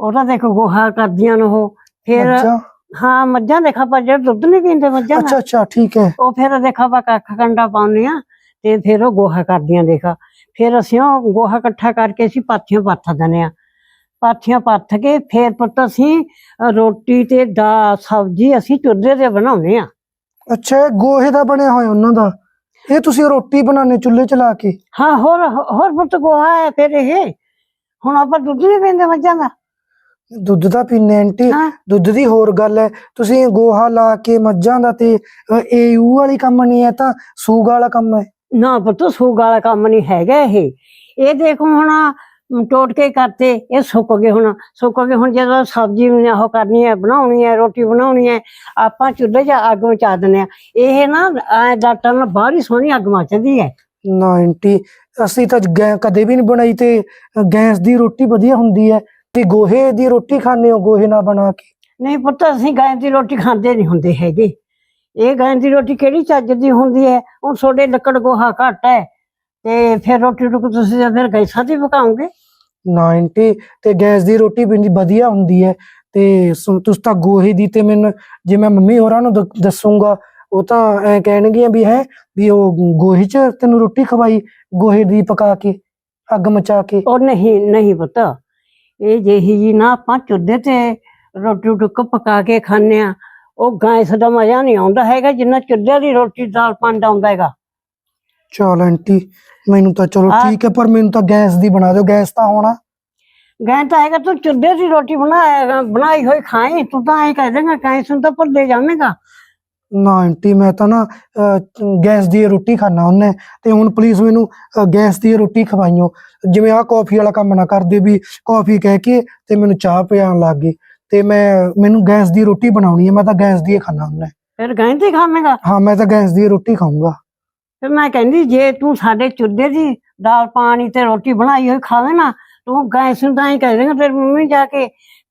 [SPEAKER 2] ਉਹ ਤਾਂ ਦੇਖੋ ਗੋਹਾ ਕਰਦੀਆਂ ਨੇ ਉਹ। ਫਿਰ
[SPEAKER 3] ਅੱਛਾ।
[SPEAKER 2] ਹਾਂ ਮੱਝਾਂ ਦੇਖਾ ਪਰ ਜਿਹੜੇ ਦੁੱਧ ਨਹੀਂ ਪੀਂਦੇ ਮੱਝਾਂ
[SPEAKER 3] ਅੱਛਾ ਅੱਛਾ ਠੀਕ ਹੈ।
[SPEAKER 2] ਉਹ ਫਿਰ ਦੇਖਾ ਆਪਾਂ ਕੱਖ ਕੰਡਾ ਪਾਉਂਦੇ ਆ ਤੇ ਫਿਰ ਉਹ ਗੋਹਾ ਕਰਦੀਆਂ ਦੇਖਾ। ਫਿਰ ਅਸੀਂ ਉਹ ਗੋਹਾ ਇਕੱਠਾ ਕਰਕੇ ਅਸੀਂ ਪਾਥੀਆਂ ਪੱਥ ਦਿੰਦੇ ਆ ਪਾਥੀਆਂ ਪੱਥ ਕੇ ਫਿਰ ਪੁੱਤ ਅਸੀਂ ਰੋਟੀ ਤੇ ਦਾ ਸਬਜ਼ੀ ਅਸੀਂ ਚੁੱਲ੍ਹੇ ਤੇ ਬਣਾਉਂਦੇ ਆ
[SPEAKER 3] ਅੱਛਾ ਇਹ ਗੋਹੇ ਦਾ ਬਣਿਆ ਹੋਇਆ ਉਹਨਾਂ ਦਾ। ਇਹ ਤੁਸੀਂ ਰੋਟੀ ਬਣਾਉਣੇ ਚੁੱਲ੍ਹੇ ਚਲਾ ਕੇ?
[SPEAKER 2] ਹਾਂ ਹੋਰ ਹੋਰ ਪੁੱਤ ਗੋਹਾ ਹੈ ਫਿਰ ਇਹ। ਹੁਣ ਆਪਾਂ ਦੁੱਧ ਨਹੀਂ ਪੀਂਦੇ ਮੱਝਾਂ ਦਾ।
[SPEAKER 3] ਦੁੱਧ ਦਾ ਪੀਨੇ ਆਂਟੀ।
[SPEAKER 2] ਹਾਂ।
[SPEAKER 3] ਦੁੱਧ ਦੀ ਹੋਰ ਗੱਲ ਹੈ ਤੁਸੀਂ ਗੋਹਾ ਲਾ ਕੇ ਮੱਝਾਂ ਦਾ ਤੇ ਏਯੂ ਵਾਲੀ ਕੰਮ ਨਹੀਂ ਹੈ ਤਾਂ ਸੂਗ ਵਾਲਾ ਕੰਮ ਹੈ
[SPEAKER 2] ਨਾ ਪੁੱਤ ਸੂਗ ਵਾਲਾ ਕੰਮ ਨਹੀਂ ਹੈਗਾ ਇਹ। ਇਹ ਦੇਖੋ ਹੁਣ ਅਮ, ਟੋਟ ਕੇ ਕਰਤੇ ਇਹ ਸੁੱਕ ਗਏ ਹੁਣ। ਸੁੱਕ ਗਏ ਹੁਣ ਜਦੋਂ ਸਬਜ਼ੀ ਨੂੰ ਉਹ ਕਰਨੀ ਹੈ ਬਣਾਉਣੀ ਹੈ ਰੋਟੀ ਬਣਾਉਣੀ ਹੈ ਆਪਾਂ ਚੁੱਲ੍ਹੇ 'ਚ ਅੱਗ ਮਚਾ ਦਿੰਦੇ ਆ। ਇਹ ਨਾ ਐ ਡਾਟਾ ਨਾਲ ਬਾਹਲੀ ਸੋਹਣੀ ਅੱਗ ਮਚਦੀ ਹੈ
[SPEAKER 3] ਨਾ ਆਂਟੀ ਅਸੀਂ ਤਾਂ ਗੈ ਕਦੇ ਵੀ ਨਹੀਂ ਬਣਾਈ ਤੇ ਗੈਸ ਦੀ ਰੋਟੀ ਵਧੀਆ ਹੁੰਦੀ ਹੈ ਵੀ ਗੋਹੇ ਦੀ ਰੋਟੀ ਖਾਣੇ ਹੋ ਗੋਹੇ ਨਾਲ ਬਣਾ ਕੇ?
[SPEAKER 2] ਨਹੀਂ ਪੁੱਤ ਅਸੀਂ ਗਾਂ ਦੀ ਰੋਟੀ ਖਾਂਦੇ ਨਹੀਂ ਹੁੰਦੇ ਹੈਗੇ। ਇਹ ਗਾਂ ਦੀ ਰੋਟੀ ਕਿਹੜੀ ਚੱਜ ਦੀ ਹੁੰਦੀ ਹੈ? ਹੁਣ ਤੁਹਾਡੇ ਲੱਕੜ ਗੋਹਾ ਘੱਟ ਹੈ। ਤੇ ਫਿਰ ਰੋਟੀ ਰੁਕ ਤੁਸੀਂ ਤਾਂ ਫਿਰ ਗੈਸਾਂ ਤੇ ਪਕਾਉਂਗੇ
[SPEAKER 3] 90 ਤੇ ਗੈਸ ਦੀ ਰੋਟੀ ਵੀ ਵਧੀਆ ਹੁੰਦੀ ਹੈ ਤੇ ਤੁਸੀਂ ਤਾਂ ਗੋਹੇ ਦੀ ਤੇ ਮੈਨੂੰ ਜੇ ਮੈਂ ਮੰਮੀ ਹੋਰਾਂ ਨੂੰ ਦੱਸੂਗਾ ਉਹ ਤਾਂ ਐ ਕਹਿਣਗੇ ਵੀ ਹੈ ਵੀ ਉਹ ਗੋਹੇ 'ਚ ਤੈਨੂੰ ਰੋਟੀ ਖਵਾਈ ਗੋਹੇ ਦੀ ਪਕਾ ਕੇ ਅੱਗ ਮਚਾ ਕੇ।
[SPEAKER 2] ਉਹ ਨਹੀਂ ਨਹੀਂ ਪੁੱਤ। ਇਹ ਜਿਹੀ ਜੀ ਨਾ ਆਪਾਂ ਚੁੱਲ੍ਹੇ ਤੇ ਰੋਟੀ ਟੁੱਕ ਪਕਾ ਕੇ ਖਾਂਦੇ ਆ ਉਹ ਗੈਸ ਦਾ ਮਜ਼ਾ ਨਹੀਂ ਆਉਂਦਾ ਹੈਗਾ ਜਿੰਨਾ ਚੁੱਲ੍ਹੇ ਦੀ ਰੋਟੀ ਦਾਲ ਪੰਡ ਆਉਂਦਾ ਹੈਗਾ।
[SPEAKER 3] ਚਲ ਆਂਟੀ ਮੈਨੂੰ ਤਾਂ ਚਲੋ ਠੀਕ ਹੈ ਪਰ ਮੈਨੂੰ ਤਾਂ ਗੈਸ ਦੀ ਬਣਾ ਦਿਓ ਗੈਸ ਤਾਂ ਹੋਣਾ।
[SPEAKER 2] ਗੈਸ ਤਾਂ ਹੈਗਾ ਤੂੰ ਚੁੱਲ੍ਹੇ ਦੀ ਰੋਟੀ ਬਣਾਏਗਾ ਬਣਾਈ ਹੋਈ ਖਾਈ ਤੂੰ ਤਾਂ ਐ ਕਹਿ ਦੇਗਾ ਗੈਸ ਨੂੰ ਤਾਂ ਭੁੱਲੇ ਜਾਵੇਂਗਾ।
[SPEAKER 3] ਨਾ ਆਂਟੀ ਮੈਂ ਤਾਂ ਨਾ ਗੈਸ ਦੀ ਰੋਟੀ ਖਾਣਾ ਉਹਨੇ ਤੇ ਹੁਣ ਪਲੀਜ਼ ਮੈਨੂੰ ਗੈਸ ਦੀ ਰੋਟੀ ਖਵਾਈਓ। ਜਿਵੇਂ ਆਹ ਕਾਫੀ ਵਾਲਾ ਕੰਮ ਨਾ ਕਰਦੇ ਵੀ ਕਾਫੀ ਕਹਿ ਕੇ ਤੇ ਮੈਨੂੰ ਚਾਹ ਪਿਆਉਣ ਲੱਗ ਗਏ ਤੇ ਮੈਂ ਮੈਨੂੰ ਗੈਸ ਦੀ ਰੋਟੀ ਬਣਾਉਣੀ ਹੈ ਮੈਂ ਤਾਂ ਗੈਸ ਦੀ ਖਾਣਾ ਉਹਨੇ।
[SPEAKER 2] ਫਿਰ ਗੈਸ ਤੇ ਖਾਵੇਂਗਾ?
[SPEAKER 3] ਹਾਂ ਮੈਂ ਤਾਂ ਗੈਸ ਦੀ ਰੋਟੀ ਖਾਊਂਗਾ।
[SPEAKER 2] ਫਿਰ ਮੈਂ ਕਹਿੰਦੀ ਜੇ ਤੂੰ ਸਾਡੇ ਚੁੱਲ੍ਹੇ ਦੀ ਦਾਲ ਪਾਣੀ ਤੇ ਰੋਟੀ ਬਣਾਈ ਹੋਈ ਖਾਵੇ ਨਾ ਤੂੰ ਗੈਸ ਨੂੰ ਤਾਂ ਹੀ ਕਹਿ ਦੇਗਾ ਤੇਰੀ ਮੰਮੀ ਜਾ ਕੇ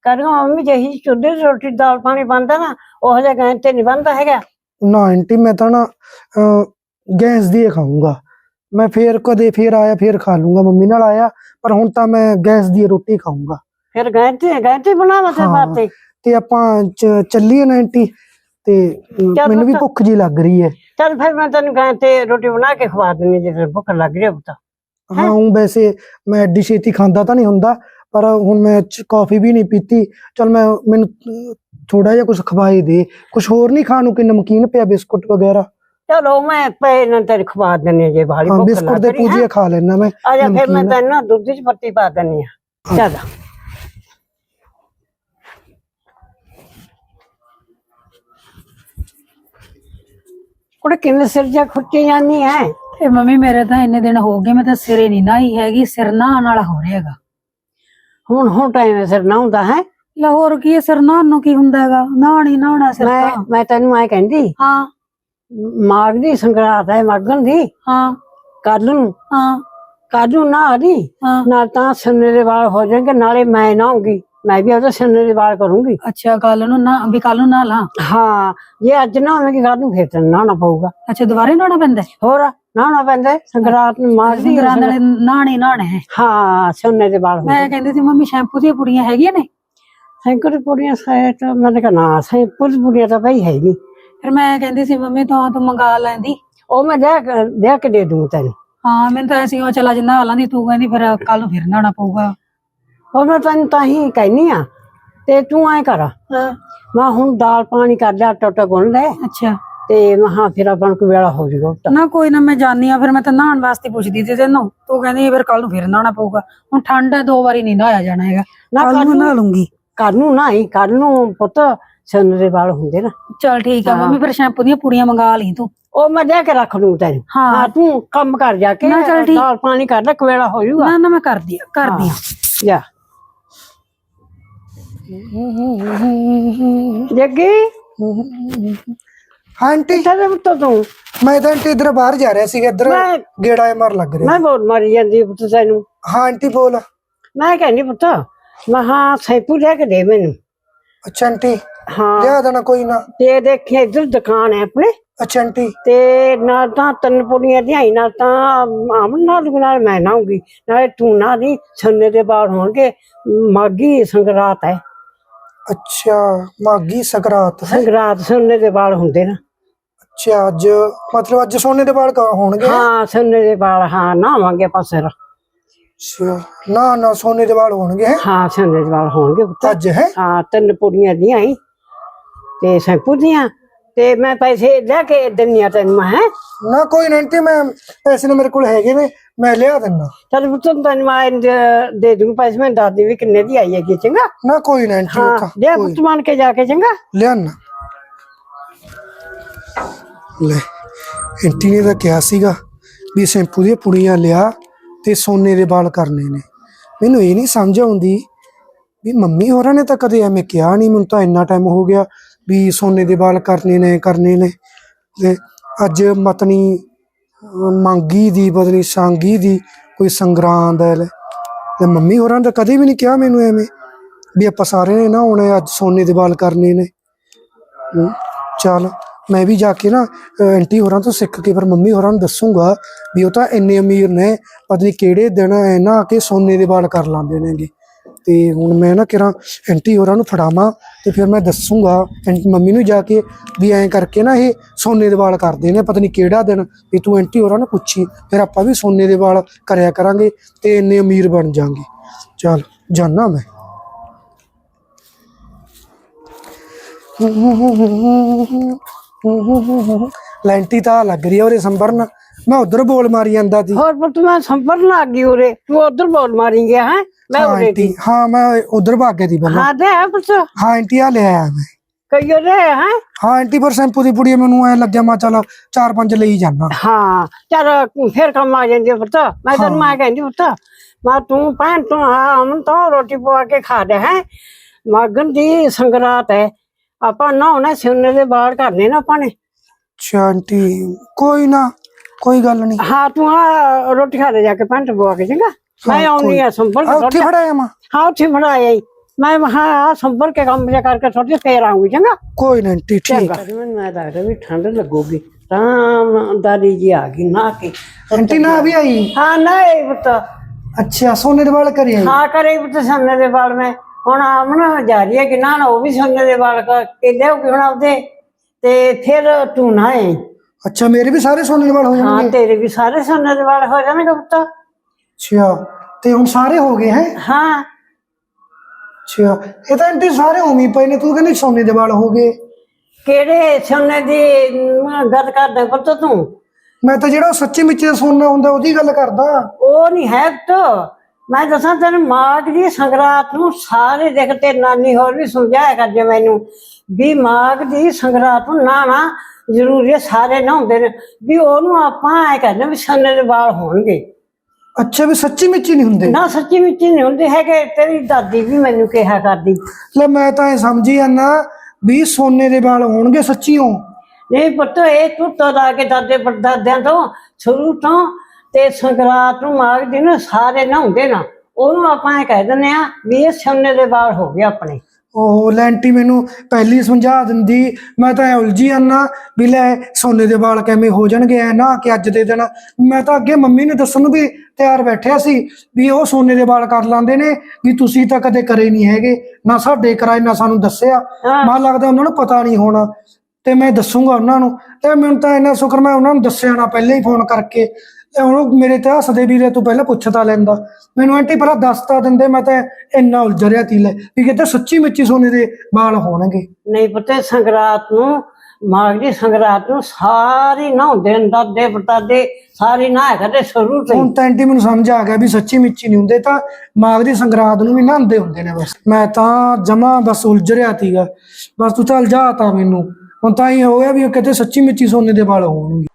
[SPEAKER 2] ਕਰੇਗਾ। ਮੰਮੀ ਜਿਹੀ ਚੁੱਲ੍ਹੇ ਦੀ ਰੋਟੀ ਦਾਲ ਪਾਣੀ ਬਣਦਾ ਨਾ ਉਹ ਜਿਹਾ ਗੈਸ ਤੇ ਨਹੀਂ ਬਣਦਾ ਹੈਗਾ।
[SPEAKER 3] ਨਾ ਆਂਟੀ ਮੈਂ ਤਾਂ ਨਾ ਗੈਸ ਦੀ ਖਾਊਂਗਾ। ਮੈਂ ਫੇਰ ਕਦੇ ਫੇਰ ਆਇਆ ਫੇਰ ਖਾ ਲੂੰਗਾ ਮੰਮੀ ਨਾਲ ਆਇਆ ਪਰ ਹੁਣ ਤਾਂ ਮੈਂ ਗੈਸ ਦੀ ਰੋਟੀ ਖਾਊਂਗਾ।
[SPEAKER 2] ਫਿਰ ਗੈਸ ਤੇ ਗੈਸ ਤੇ ਬਣਾਵਾ ਤੇ। ਬਾਤੇ।
[SPEAKER 3] ਤੇ ਆਪਾਂ ਚ- ਚੱਲੀਏ ਨਾ ਆਂਟੀ ਤੇ ਮੈਨੂੰ ਵੀ। ਭੁੱਖ ਜੀ ਲੱਗ ਰਹੀ ਹੈ।
[SPEAKER 2] ਚੱਲ ਫਿਰ ਮੈਂ ਤੈਨੂੰ ਤੇ ਰੋਟੀ ਬਣਾ ਕੇ ਖਵਾ ਦਿੰਦੀ ਜੇ ਤੈਨੂੰ ਭੁੱਖ ਲੱਗ ਰਹੀ ਹੈ ਪੁੱਤ।
[SPEAKER 3] ਹਾਂ? ਉਹ ਵੈਸੇ ਮੈਂ ਐਡੀ ਛੇਤੀ ਖਾਂਦਾ ਤਾਂ ਨਹੀਂ ਹੁੰਦਾ ਪਰ ਹੁਣ ਮੈਂ ਕਾਫੀ ਵੀ ਨਹੀਂ ਪੀਤੀ। ਚਲ ਮੈਂ ਮੈਨੂੰ ਥੋੜਾ ਜਿਹਾ ਕੁਝ ਖਵਾਈ ਦੇ ਕੁਝ ਹੋਰ ਨਹੀਂ ਖਾਣ ਨੂੰ ਕਿ ਨਮਕੀਨ ਪਿਆ ਬਿਸਕੁਟ ਵਗੈਰਾ
[SPEAKER 2] ਚਲੋ ਮੈਂ ਪਏ ਨਾ ਤੇਰੇ ਖਵਾ ਦਿੰਦੀ ਹਾਂ ਜੇ ਬਾਹਲੀ
[SPEAKER 3] ਹਾਂ
[SPEAKER 2] ਭੁੱਖ
[SPEAKER 3] ਬਿਸਕੁਟ
[SPEAKER 2] ਲੱਗ
[SPEAKER 3] ਦੇ
[SPEAKER 2] ਰਹੀ ਹੈ
[SPEAKER 3] ਪੂਜੀਆ ਖਾ ਲੈਣਾ ਮੈਂ
[SPEAKER 2] ਆ ਜਾ ਫਿਰ ਮੈਂ
[SPEAKER 3] ਨਮਕੀਨ।
[SPEAKER 2] ਤੈਨੂੰ ਨਾ ਦੁੱਧ ਚ ਪੱਤੀ ਪਾ ਦਿੰਦੀ ਆ ਚੱਲ ਕੁੜੇ ਕਿਵੇਂ ਸਿਰ ਜਾ ਖੁੱਟੀ ਜਾਂਦੀ ਐ
[SPEAKER 1] ਇਹ ਮੰਮੀ ਮੇਰੇ ਤਾਂ ਇੰਨੇ ਦਿਨ ਹੋ ਗਏ ਮੈਂ ਤਾਂ ਸਿਰੇ ਨਹੀਂ ਨਾਈ ਹੈਗੀ ਸਿਰ ਨਹਾਉਣ ਵਾਲਾ ਹੋ ਰਿਹਾ ਹੈਗਾ
[SPEAKER 2] ਹੁਣ ਹੁਣ ਟਾਈਮ ਸਿਰ ਨਾ ਹੁੰਦਾ ਹੈ
[SPEAKER 1] ਲਾਹੌਰ ਕੀ ਹੈ, ਸਿਰ ਨਹਾਉਣ ਨੂੰ ਕੀ ਹੁੰਦਾ ਹੈਗਾ? ਨਹਾਉਣ ਹੀ ਨਹਾਉਣਾ ਸਿਰ
[SPEAKER 2] ਮੈਂ
[SPEAKER 1] ਤਾਂ।
[SPEAKER 2] ਮੈਂ ਤੈਨੂੰ ਐ ਕਹਿੰਦੀ
[SPEAKER 1] ਹਾਂ।
[SPEAKER 2] ਮਾਘ ਦੀ ਸੰਗਰਾਤ ਹੈ ਮਾਗਣ ਦੀ।
[SPEAKER 1] ਹਾਂ।
[SPEAKER 2] ਕੱਲ ਨੂੰ।
[SPEAKER 1] ਹਾਂ।
[SPEAKER 2] ਕੱਲ ਨੂੰ ਨਾ ਆਦੀ
[SPEAKER 1] ਹਾਂ।
[SPEAKER 2] ਨਾਲ ਤਾਂ ਸਿੰਨੇ ਦੇ ਵਾਲ ਹੋ ਜਾਣਗੇ ਨਾਲੇ ਮੈਂ ਨਹਾਉਂਗੀ। ਮੈਂ ਵੀ ਉਹਦੇ ਸਿੰਨੇ ਦੇ ਵਾਲ ਕਰੂੰਗੀ।
[SPEAKER 1] ਅੱਛਾ ਕੱਲ ਨੂੰ ਨਾ ਵੀ ਕੱਲ ਨੂੰ ਨਾ ਲਾ।
[SPEAKER 2] ਹਾਂ। ਜੇ ਅੱਜ ਨਾ ਹੋਵੇਗੀ ਕੱਲ ਨੂੰ ਫੇਰ ਤੈਨੂੰ ਨਹਾਉਣਾ ਪਊਗਾ।
[SPEAKER 1] ਅੱਛਾ ਦੁਬਾਰੇ ਨਹਾਉਣਾ ਪੈਂਦਾ ਹੈ?
[SPEAKER 2] ਹੋਰ ਨਹਾਉਣਾ ਪੈਂਦਾ ਹੈ, ਸੰਗਰਾਤ ਨੂੰ ਮਾਘ ਦੀ
[SPEAKER 1] ਸੰਗਰਾਂ ਦੇ ਨਹਾਣੇ ਨਹਾਣੇ ਹੈ।
[SPEAKER 2] ਹਾਂ ਸਿੰਨੇ ਦੇ ਵਾਲ
[SPEAKER 1] ਮੈਂ ਕਹਿੰਦੀ ਸੀ ਮੰਮੀ ਸ਼ੈਂਪੂ ਦੀਆਂ ਪੁੜੀਆਂ ਹੈਗੀਆਂ ਨੇ?
[SPEAKER 2] ਸੈਂਕੜ ਪੁੜੀਆਂ ਸੈਟ ਮੈਂ ਕਿਹਾ ਨਾ ਸੈਂਕੜ ਪੁੜੀਆਂ ਤਾਂ ਭਾਈ ਹੈ ਹੀ ਨਹੀਂ।
[SPEAKER 1] ਫਿਰ ਮੈਂ ਕਹਿੰਦੀ ਸੀ ਮੰਮੀ ਤੋਂ ਤੂੰ ਮੰਗਾ ਲੈਂਦੀ।
[SPEAKER 2] ਉਹ ਮੈਂ ਲਿਆ ਕੇ- ਲਿਆ ਕੇ ਦੇ ਦੂੰ ਤੈਨੂੰ।
[SPEAKER 1] ਹਾਂ ਮੈਨੂੰ ਤਾਂ ਐਸੀ ਉਹ ਚਲਾ ਜਿੰਨਾ ਹਾਲਾਂ ਦੀ ਤੂੰ ਕਹਿੰਦੀ ਫਿਰ ਕੱਲ ਨੂੰ ਫਿਰ ਨਹਾਉਣਾ ਪਊਗਾ।
[SPEAKER 2] ਉਹ ਮੈਂ ਤੈਨੂੰ ਤਾਂ ਹੀ ਕਹਿਨੀ ਆ ਤੇ ਤੂੰ ਐ ਕਰ।
[SPEAKER 1] ਹਾਂ।
[SPEAKER 2] ਮੈਂ ਹੁਣ ਦਾਲ ਪਾਣੀ ਕਰ ਲਿਆ ਟੋਟਾ ਗੁੰਨ ਲੈ।
[SPEAKER 1] ਅੱਛਾ।
[SPEAKER 2] ਤੇ ਮਹਾ ਫਿਰ ਆਪਾਂ ਨੂੰ ਕੋਈ ਵੇਲਾ ਹੋ ਉੱਤਾ
[SPEAKER 1] ਨਾ ਕੋਈ ਨਾ ਮੈਂ ਜਾਣੀ ਆ ਫਿਰ ਮੈਂ ਤਾਂ ਨਹਾਉਣ ਵਾਸਤੇ ਪੁੱਛਦੀ ਸੀ ਤੈਨੂੰ। ਤੂੰ ਕਹਿੰਦੀ ਫਿਰ ਕੱਲ ਨੂੰ ਫਿਰ ਨਹਾਉਣਾ ਪਊਗਾ। ਹੁਣ ਠੰਡ ਹੈ ਦੋ ਵਾਰੀ ਨਹੀਂ ਨਹਾਇਆ ਜਾਣਾ ਹੈਗਾ।
[SPEAKER 2] ਨਾ
[SPEAKER 1] ਕੱਲ ਨੂੰ ਨਹਾ ਲੂੰਗੀ
[SPEAKER 2] ਕੱਲ ਨੂੰ ਨਾ ਹੀ ਕੱਲ ਨੂੰ ਪੁੱਤ ਸਿੰਨੇ ਦੇ ਵਾਲ ਹੁੰਦੇ ਨਾ।
[SPEAKER 1] ਚਲ ਠੀਕ ਆ ਮੰਮੀ ਫਿਰ ਸ਼ੈਂਪੂ ਦੀਆਂ ਪੁੜੀਆਂ ਮੰਗਾ ਲਈ ਤੂੰ।
[SPEAKER 2] ਉਹ ਮੈਂ ਲਿਆ ਕੇ ਰੱਖ ਲੂੰ ਤੈਨੂੰ।
[SPEAKER 1] ਹਾਂ।
[SPEAKER 2] ਤੂੰ ਕੰਮ ਕਰ ਜਾ ਕੇ
[SPEAKER 1] ਨਾ ਚੱਲ ਠੀਕ।
[SPEAKER 2] ਦਾਲ ਪਾਣੀ ਕਰ ਲੈ ਕਵੇਲਾ ਹੋ ਜਾਊਗਾ।
[SPEAKER 1] ਨਾ ਨਾ ਮੈਂ ਕਰਦੀ ਆ ਕਰਦੀ ਆ।
[SPEAKER 2] ਜਾ। ਜੱਗੀ?
[SPEAKER 3] ਹਾਂ ਆਂਟੀ।
[SPEAKER 2] ਕਿੱਥੇ ਪੁੱਤ ਤੂੰ?
[SPEAKER 3] ਮੈਂ ਤਾਂ ਆਂਟੀ ਇਧਰ ਬਾਹਰ ਜਾ ਰਿਹਾ ਸੀਗਾ ਇੱਧਰ
[SPEAKER 2] ਮੈਂ
[SPEAKER 3] ਗੇੜਾ ਮਾਰ ਲੱਗ ਰਿਹਾ।
[SPEAKER 2] ਮੈਂ ਬਹੁਤ ਮਰੀ ਜਾਂਦੀ ਪੁੱਤ ਤੈਨੂੰ।
[SPEAKER 3] ਹਾਂ ਆਂਟੀ ਬੋਲ।
[SPEAKER 2] ਮੈਂ ਕਹਿੰਦੀ ਪੁੱਤ ਮੈਂ ਹਾਂ ਸੈਪੂ ਲੈ ਕੇ ਦੇ ਮੈਨੂੰ।
[SPEAKER 3] ਅੱਛਾ ਆਂਟੀ।
[SPEAKER 2] ਹਾਂ।
[SPEAKER 3] ਲਿਆ ਦੇਣਾ ਕੋਈ ਨਾ।
[SPEAKER 2] ਤੇ ਦੇਖੀ ਇੱਧਰ ਦੁਕਾਨ ਹੈ ਆਪਣੇ।
[SPEAKER 3] ਅੱਛਾ ਆਂਟੀ।
[SPEAKER 2] ਤੇ ਨਾਲ ਤਾਂ ਤਿੰਨ ਪੁੜੀਆਂ ਦਿਹਾਈ ਨਾਲ ਤਾਂ ਆਮਨ ਨਾਲ ਨਾਲ ਮੈਂ ਨਾਉਂਗੀ ਨਾਲੇ ਤੂੰ ਨਾ ਦੀ ਸੰਨੇ ਦੇ ਬਾਹਰ ਹੋਣਗੇ। ਮਾਗੀ ਸੰਗਰਾਤ ਹੈ।
[SPEAKER 3] ਅੱਛਾ ਮਾਗੀ ਸਕਰਾਤ
[SPEAKER 2] ਸੰਗਰਾਤ ਸੰਨੇ ਦੇ ਵਾਲ ਹੁੰਦੇ ਨਾ।
[SPEAKER 3] ਅੱਛਾ ਅੱਜ ਮਤਲਬ ਅੱਜ ਸੋਨੇ ਦੇ ਵਾਲ ਹੋਣਗੇ?
[SPEAKER 2] ਹਾਂ ਸੰਨੇ ਦੇ ਵਾਲ ਹਾਂ ਨਾਵਾਂਗੇ ਪਾਸੇ
[SPEAKER 3] ਅੱਛਾ। ਨਾ ਨਾ ਸੋਨੇ ਦੇ ਵਾਲ ਹੋਣਗੇ ਹੈਂ?
[SPEAKER 2] ਹਾਂ ਸੰਨੇ ਦੇ ਵਾਲ ਹੋਣਗੇ ਪੁੱਤ।
[SPEAKER 3] ਅੱਜ ਹੈ?
[SPEAKER 2] ਹਾਂ ਤਿੰਨ ਪੁੜੀਆਂ ਦੀਆਂ ਹੀ ਤੇ ਸੈਂਪੂ ਦੀਆਂ ਤੇ ਮੈਂ ਪੈਸੇ ਲੈ ਕੇ ਦਿੰਨੀਆਂ ਤੈਨੂੰ ਮੈਂ ਹੈਂ।
[SPEAKER 3] ਨਾ ਕੋਈ ਨਾ ਆਂਟੀ ਮੈਂ ਪੈਸੇ ਨੇ ਮੇਰੇ ਕੋਲ ਹੈਗੇ ਨੇ ਮੈਂ ਲਿਆ ਦਿੰਦਾ
[SPEAKER 2] ਚੱਲ ਪੁੱਤ ਤੈਨੂੰ ਮੈਂ ਦੇ- ਦੇ ਦੂੰ ਪੈਸੇ ਮੈਂ ਦੱਸ ਦੀ ਵੀ ਕਿੰਨੇ ਦੀ ਆਈ ਹੈਗੀ ਚੰਗਾ?
[SPEAKER 3] ਨਾ ਕੋਈ ਨਾ ਆਂਟੀ ਉਹ
[SPEAKER 2] ਹਾਂ
[SPEAKER 3] ਤਾਂ
[SPEAKER 2] ਲਿਆ ਪੁੱਤ ਮੰਨ ਕੇ ਜਾ ਕੇ ਚੰਗਾ?
[SPEAKER 3] ਲਿਆਣਾ ਲੈ ਆਂਟੀ ਨੇ ਤਾਂ ਕਿਹਾ ਸੀਗਾ ਵੀ ਸ਼ੈਂਪੂ ਦੀਆਂ ਪੁੜੀਆਂ ਲਿਆ ਤੇ ਸੋਨੇ ਦੇ ਵਾਲ ਕਰਨੇ ਨੇ। ਮੈਨੂੰ ਇਹ ਨਹੀਂ ਸਮਝ ਆਉਂਦੀ ਵੀ ਮੰਮੀ ਹੋਰਾਂ ਨੇ ਤਾਂ ਕਦੇ ਐਵੇਂ ਕਿਹਾ ਨਹੀਂ ਮੈਨੂੰ ਤਾਂ ਇੰਨਾ ਟਾਈਮ ਹੋ ਗਿਆ ਵੀ ਸੋਨੇ ਦੇ ਵਾਲ ਕਰਨੇ ਨੇ ਕਰਨੇ ਨੇ। ਤੇ ਅੱਜ ਮਤਨੀ ਅਹ, ਮੰਗੀ ਦੀ ਬਦਨੀ ਸਾਂਗੀ ਦੀ ਕੋਈ ਸੰਗਰਾਂਦ ਹੈ ਤੇ ਮੰਮੀ ਹੋਰਾਂ ਨੇ ਤਾਂ ਕਦੇ ਵੀ ਨਹੀਂ ਕਿਹਾ ਮੈਨੂੰ ਐਵੇਂ ਵੀ ਆਪਾਂ ਸਾਰੇ ਨੇ ਨਾ ਹੁਣ ਅੱਜ ਸੋਨੇ ਦੇ ਵਾਲ ਕਰਨੇ ਨੇ। ਹਮ, ਚੱਲ। ਮੈਂ ਵੀ ਜਾ ਕੇ ਨਾ ਅਹ, ਆਂਟੀ ਹੋਰਾਂ ਤੋਂ ਸਿੱਖ ਕੇ ਫਿਰ ਮੰਮੀ ਹੋਰਾਂ ਨੂੰ ਦੱਸੂਗਾ ਵੀ ਉਹ ਤਾਂ ਇੰਨੇ ਅਮੀਰ ਨੇ ਪਤਾ ਨਹੀਂ ਕਿਹੜੇ ਦਿਨ ਐ ਨਾ ਆ ਕੇ ਸੋਨੇ ਦੇ ਵਾਲ ਕਰ ਲਾਂਦੇ ਨੇਗੇ। ਤੇ ਹੁਣ ਮੈਂ ਨਾ ਕਿਰਾਂ ਆਂਟੀ ਹੋਰਾਂ ਨੂੰ ਫੜਾਵਾਂ ਤੇ ਫਿਰ ਮੈਂ ਦੱਸੂਗਾ ਮੰਮੀ ਨੂੰ ਜਾ ਕੇ ਵੀ ਐਂ ਕਰਕੇ ਨਾ ਇਹ ਸੋਨੇ ਦੇ ਵਾਲ ਕਰਦੇ ਨੇ ਪਤਾ ਨਹੀਂ ਕਿਹੜਾ ਦਿਨ ਵੀ ਤੂੰ ਆਂਟੀ ਹੋਰਾਂ ਨੂੰ ਪੁੱਛੀ ਫਿਰ ਆਪਾਂ ਵੀ ਸੋਨੇ ਦੇ ਵਾਲ ਕਰਿਆ ਕਰਾਂਗੇ ਤੇ ਇੰਨੇ ਅਮੀਰ ਬਣ ਜਾਾਂਗੇ। ਚੱਲ ਜਾਨਾ ਮੈਂ। ਲੈਂਟੀ ਤਾਂ ਲੱਗ ਰਹੀ ਆ ਉਹਦੇ ਸੰਭਰਨ। ਮੈਂ ਉਧਰ ਬੋਲ ਮਾਰੀ ਜਾਂਦਾ ਸੀ।
[SPEAKER 2] ਹੋਰ ਪੁੱਤ ਮੈਂ ਸੰਭਰਨ ਲੱਗ ਗਈ ਉਰੇ। ਤੂੰ ਉਧਰ ਬੋਲ ਮਾਰੀ ਗਿਆ ਹੈ? ਮੈਂ
[SPEAKER 3] ਹਾਂ
[SPEAKER 2] ਉਰੇ ਦੀ
[SPEAKER 3] ਹਾਂ ਮੈਂ ਉਧਰ ਭਾਗ ਸੀ ਪਹਿਲਾਂ।
[SPEAKER 2] ਹਾਂ ਤੇ ਹੈ ਪੁੱਤ।
[SPEAKER 3] ਹਾਂ ਆਂਟੀ ਆ ਲੈ ਆਇਆ ਮੈਂ।
[SPEAKER 2] ਕਈ ਉਰੇ ਹੈ
[SPEAKER 3] ਹਾਂ? ਆਂਟੀ ਪਰ ਸ਼ੈਂਪੂ ਦੀ ਪੁੜੀ ਮੈਨੂੰ ਐ ਲੱਗਿਆ ਮੈਂ ਚੱਲ ਚਾਰ ਪੰਜ ਲਈ ਜਾਣਾ
[SPEAKER 2] ਹਾਂ ਚਲ ਫਿਰ ਕੰਮ ਆ ਜਾਂਦੀ ਆ ਪੁੱਤ। ਮੈਂ ਤੈਨੂੰ ਮੈਂ ਕਹਿੰਦੀ ਪੁੱਤ ਮੈਂ ਤੂੰ ਭੈਣ ਤੂੰ ਹਾਂ ਅਮਨ ਤੋਂ ਰੋਟੀ ਪਵਾ ਕੇ ਖਾ ਦੇ ਹੈ? ਮਗਨ ਦੀ ਸੰਗਰਾਤ ਹੈ। ਆਪਾਂ ਨਹਾਉਣਾ ਸੋਨੇ ਦੇ ਬਾਲ ਕਰਨੇ ਨਾ ਆਪਾਂ ਨੇ।
[SPEAKER 3] ਆਂਟੀ ਕੋਈ ਨਾ ਕੋਈ ਗੱਲ ਨਹੀਂ।
[SPEAKER 2] ਹਾਂ ਤੂੰ ਆ ਰੋਟੀ ਖਾ ਲੈ ਜਾ ਕੇ ਤੋਂ ਪਵਾ ਕੇ ਚੰਗਾ? ਮੈਂ ਆਉਣੀ ਆ ਸੰਭਲ ਕੇ
[SPEAKER 3] ਉੱਥੇ ਫੜਾਇਆ ਮੈਂ।
[SPEAKER 2] ਹਾਂ ਉੱਥੇ ਫੜਾਇਆ ਮੈਂ ਹਾਂ ਸੰਭਲ ਕੇ ਕੰਮ ਜਿਹਾ ਕਰਕੇ ਥੋੜੀ ਫੇਰ ਆਉਂਗੀ ਚੰਗਾ?
[SPEAKER 3] ਕੋਈ ਨਾ ਆਂਟੀ ਠੀਕ
[SPEAKER 2] ਚੰਗਾ ਮੈਨੂੰ ਮੈਂ ਲੱਗਦਾ ਵੀ ਠੰਡ ਲੱਗੂਗੀ ਤਾਂ ਦਾਦੀ ਜੀ ਆ ਗਈ ਨਾ ਕੇ।
[SPEAKER 3] ਆਂਟੀ ਨਾ ਵੀ ਆਈ?
[SPEAKER 2] ਹਾਂ ਨਹੀਂ ਪੁੱਤ।
[SPEAKER 3] ਅੱਛਾ ਸੋਨੇ ਦੇ ਵਾਲ ਕਰੀ ਆਈ?
[SPEAKER 2] ਹਾਂ ਕਰੇ ਪੁੱਤ ਸੋਨੇ ਦੇ ਵਾਲ ਮੈਂ। ਹੁਣ ਆਮਨ ਜਾ ਰਹੀ ਹੈ ਕਿ ਨਾ ਨਾ ਉਹ ਵੀ ਸੋਨੇ ਦੇ ਵਾਲ ਕੇ ਦੇਉਗੀ ਹੁਣ ਆਪਦੇ ਤੇ ਫਿਰ ਨਾ ਆਈ
[SPEAKER 3] ਅੱਛਾ ਮੇਰੇ ਵੀ ਸਾਰੇ ਸੋਨੇ ਦੇ ਵਾਲ ਹੋ
[SPEAKER 2] ਹਾਂ
[SPEAKER 3] ਜਾਣਗੇ
[SPEAKER 2] ਤੇਰੇ ਵੀ ਸਾਰੇ ਸੋਨੇ ਦੇ ਵਾਲ ਹੋ ਜਾਣਗੇ ਪੁੱਤ।
[SPEAKER 3] ਅੱਛਾ ਤੇ ਹੁਣ ਸਾਰੇ ਹੋ ਗਏ ਹੈ?
[SPEAKER 2] ਹਾਂ।
[SPEAKER 3] ਅੱਛਾ ਇਹ ਤਾਂ ਆਂਟੀ ਸਾਰੇ ਉਮੀ ਪਏ ਨੇ ਤੂੰ ਕਹਿੰਦੀ ਸੋਨੇ ਦੇ ਵਾਲ ਹੋ ਗਏ।
[SPEAKER 2] ਕਿਹੜੇ ਸੋਨੇ ਦੀ ਅਮ, ਗੱਲ ਕਰਦਾ ਪੁੱਤ ਤੂੰ?
[SPEAKER 3] ਮੈਂ ਤਾਂ ਜਿਹੜਾ ਸੱਚੀ ਮਿੱਚੀ ਦਾ ਸੋਨਾ ਹੁੰਦਾ ਉਹਦੀ ਗੱਲ ਕਰਦਾ।
[SPEAKER 2] ਉਹ ਨਹੀਂ ਹੈ ਤੋ ਮੈਂ ਦੱਸਾਂ ਤੈਨੂੰ ਮਾਗ ਦੀ ਸੰਗਰਾਤ ਨੂੰ ਸਾਰੇ ਦੇਖ ਤੇ ਨਾਨੀ ਹੋਰ ਵੀ ਸਮਝਾਇਆ ਕਰਦੇ ਮੈਨੂੰ ਵੀ ਮਾਗ ਦੀ ਸੰਗਰਾਤ ਨੂੰ ਨਾ ਨਾ ਜ਼ਰੂਰੀ ਹੈ, ਸਾਰੇ ਨਹਾਉਂਦੇ ਨੇ ਵੀ ਉਹਨੂੰ ਆਪਾਂ ਐ ਕਹਿੰਦੇ ਵੀ ਸੰਨੇ ਦੇ ਵਾਲ ਹੋਣਗੇ।
[SPEAKER 3] ਅੱਛਾ ਵੀ ਸੱਚੀ ਮਿੱਚੀ ਨਹੀਂ ਹੁੰਦੇ?
[SPEAKER 2] ਨਾ ਸੱਚੀ ਵਿੱਚ ਨਹੀਂ ਹੁੰਦੇ ਹੈਗੇ ਤੇਰੀ ਦਾਦੀ ਵੀ ਮੈਨੂੰ ਕਿਹਾ ਕਰਦੀ।
[SPEAKER 3] ਲੈ ਮੈਂ ਤਾਂ ਇਹ ਸਮਝੀ ਜਾਂਦਾ ਵੀ ਸੋਨੇ ਦੇ ਵਾਲ ਹੋਣਗੇ ਸੱਚੀਓ।
[SPEAKER 2] ਨਹੀਂ ਪੁੱਤ ਇਹ ਤੂੰ ਤੋਂ ਲਾ ਕੇ ਦਾਦੇ ਪੜਦਾਦਿਆਂ ਤੋਂ ਸ਼ੁਰੂ ਤੋਂ ਤੇ ਸੰਗਰਾਤ ਨੂੰ ਮਾਗ ਦੀ ਨੂੰ ਸਾਰੇ ਨਹਾਉਂਦੇ ਨਾ ਉਹਨੂੰ ਆਪਾਂ ਇਹ ਕਹਿ ਦਿੰਦੇ ਆ ਵੀ ਇਹ ਸੰਨੇ ਦੇ ਵਾਲ ਹੋ ਗਏ ਆਪਣੇ।
[SPEAKER 3] ਉਹ ਲੈਂਟੀ ਮੈਨੂੰ ਪਹਿਲੀ ਸਮਝਾ ਦਿੰਦੀ ਮੈਂ ਤਾਂ ਉਲਝੀ ਜਾਂਦਾ ਵੀ ਲੈ ਸੋਨੇ ਦੇ ਵਾਲ ਕਿਵੇਂ ਹੋ ਜਾਣਗੇ ਐ ਨਾ ਕਿ ਅੱਜ ਦੇ ਦਿਨ। ਮੈਂ ਤਾਂ ਅੱਗੇ ਮੰਮੀ ਨੂੰ ਦੱਸਣ ਨੂੰ ਵੀ ਤਿਆਰ ਬੈਠਿਆ ਸੀ ਵੀ ਉਹ ਸੋਨੇ ਦੇ ਵਾਲ ਕਰ ਲਾਂਦੇ ਨੇ ਵੀ ਤੁਸੀਂ ਤਾਂ ਕਦੇ ਕਰੇ ਨਹੀਂ ਹੈਗੇ ਨਾ ਸਾਡੇ ਕਰਾਏ ਨਾ ਸਾਨੂੰ ਦੱਸਿਆ।
[SPEAKER 2] ਹਾਂ।
[SPEAKER 3] ਮਾ ਲੱਗਦਾ ਉਹਨਾਂ ਨੂੰ ਪਤਾ ਨਹੀਂ ਹੋਣਾ ਤੇ ਮੈਂ ਦੱਸੂਗਾ ਉਹਨਾਂ ਨੂੰ। ਤੇ ਮੈਨੂੰ ਤਾਂ ਇੰਨਾ ਸ਼ੁਕਰ ਮੈਂ ਉਹਨਾਂ ਨੂੰ ਦੱਸਿਆ ਨਾ ਪਹਿਲਾਂ ਹੀ ਫੋਨ ਕਰਕੇ। ਤੇ ਹੁਣ ਉਹ ਮੇਰੇ ਤੇ ਹੱਸਦੇ ਵੀਰੇ ਤੂੰ ਪਹਿਲਾਂ ਪੁੱਛਦਾ ਲੈਂਦਾ। ਮੈਨੂੰ ਆਂਟੀ ਪਹਿਲਾਂ ਦੱਸਤਾ ਦਿੰਦੇ ਮੈਂ ਤਾਂ ਇੰਨਾ ਉਲਝ ਰਿਹਾ ਤੀ ਲੈ ਵੀ ਕਿਤੇ ਸੱਚੀ ਮੁੱਚੀ ਸੋਨੇ ਦੇ ਵਾਲ ਹੋਣਗੇ।
[SPEAKER 2] ਨਹੀਂ ਪਤਾ ਸੰਗਰਾਤ ਨੂੰ ਮਾਘ ਦੀ ਸੰਗਰਾਤ ਨੂੰ ਸਾਰੀ ਨਹਾਉਂਦੇ ਨੇ ਦਾਦੇ ਪੜਦਾਦੇ ਸਾਰੀ ਨਹਾ ਕਰਦੇ ਸ਼ੁਰੂ ਤੋਂ ਹੀ।
[SPEAKER 3] ਹੁਣ ਤਾਂ ਆਂਟੀ ਮੈਨੂੰ ਸਮਝ ਆ ਗਿਆ ਵੀ ਸੱਚੀ ਮੁੱਚੀ ਨਹੀਂ ਹੁੰਦੇ ਤਾਂ ਮਾਘ ਦੀ ਸੰਗਰਾਂਦ ਨੂੰ ਵੀ ਨਹਾਉਂਦੇ ਹੁੰਦੇ ਨੇ ਬਸ। ਮੈਂ ਤਾਂ ਜਮਾ ਬਸ ਉਲਝ ਰਿਹਾ ਤੀਗਾ। ਬਸ ਤੂੰ ਤਾਂ ਉਲਝਾਤਾ ਮੈਨੂੰ। ਹੁਣ ਤਾਂ ਹੀ ਹੋ ਗਿਆ ਵੀ ਉਹ ਕਿਤੇ ਸੱਚੀ ਮੁੱਚੀ ਸੋਨੇ ਦੇ ਵਾਲ ਹੋਣਗੇ।